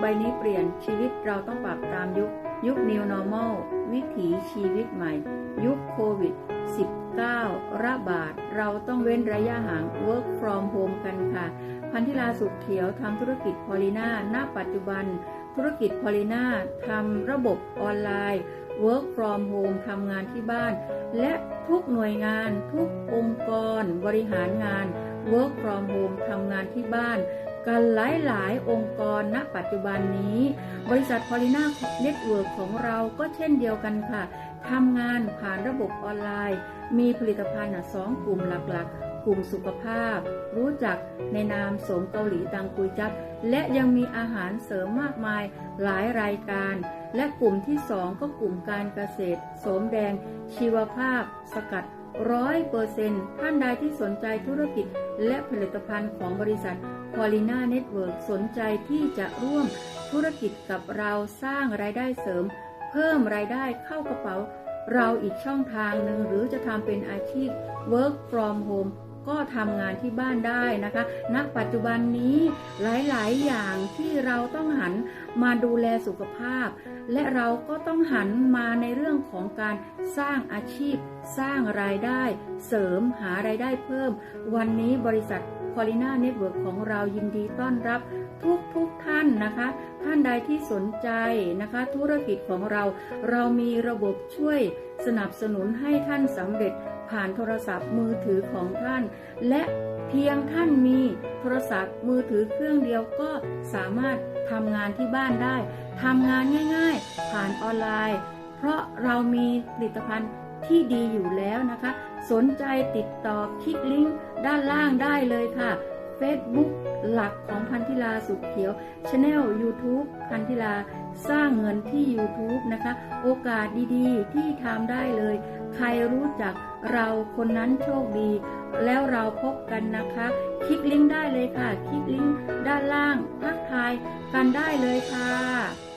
ใบนี้เราต้องปรับตามยุค ยุค New Normal วิถีชีวิตใหม่ ยุคโควิด 19 ระบาด เราต้องเว้นระยะห่าง Work from home กันค่ะ พันธิลาสุขเขียวทำธุรกิจพอลิน่าณปัจจุบัน ธุรกิจพอลิน่าทำระบบออนไลน์ Work from home ทำงานที่บ้าน และทุกหน่วยงาน ทุกองค์กร บริหารงาน Work from home ทำงานที่บ้าน กันหลาย ๆ องค์กรณปัจจุบันนี้ บริษัทพอลิน่าเน็ตเวิร์กของเราก็เช่นเดียวกันค่ะทำงานผ่านระบบออนไลน์ มีผลิตภัณฑ์สองกลุ่มหลัก ๆกลุ่มสุขภาพ รู้จักในนามสมเกาหลีตังกุยจับและยังมีอาหารเสริมมากมายหลายรายการ และกลุ่มที่สองก็กลุ่มการเกษตร โสมแดง ชีวภาพ สกัด ร้อยเปอร์เซ็นต์ท่านใดที่สนใจธุรกิจและผลิตภัณฑ์ของบริษัทพอลิน่าเน็ตเวิร์กสนใจที่จะร่วมธุรกิจกับเราสร้างรายได้เสริม เพิ่มรายได้เข้ากระเป๋า เราอีกช่องทางหนึ่งหรือจะทำเป็นอาชีพ work from home ก็ทำงานที่บ้านได้นะคะณปัจจุบันนี้หลายๆ อย่างที่เราต้องหันมาดูแลสุขภาพ และเราก็ต้องหันมาในเรื่องของการสร้างอาชีพ สร้างรายได้ เสริมหารายได้เพิ่ม วันนี้บริษัท p o l i n a Network ของเรายินดีต้อนรับทุกทุกๆท่านนะคะ ท่านใดที่สนใจนะคะ ธุรกิจของเรา เรามีระบบช่วยสนับสนุนให้ท่านสำเร็จ ผ่านโทรศัพท์มือถือของท่าน และเพียงท่านมีโทรศัพท์มือถือเครื่องเดียวก็สามารถทำงานที่บ้านได้ทำงานง่าย ๆ ผ่านออนไลน์ เพราะเรามีผลิตภัณฑ์ที่ดีอยู่แล้วนะคะ สนใจติดต่อคลิกลิงก์ด้านล่างได้เลยค่ะ Facebook หลักของพันธิลาสุขเขียว Channel YouTube พันธิลาสร้างเงินที่ YouTube นะคะ โอกาสดีๆ ที่ทำได้เลย ใครรู้จักเราคนนั้นโชคดี แล้วเราพบกันนะคะ คลิกลิงก์ได้เลยค่ะ คลิกลิงก์ด้านล่างทักทายกันได้เลยค่ะ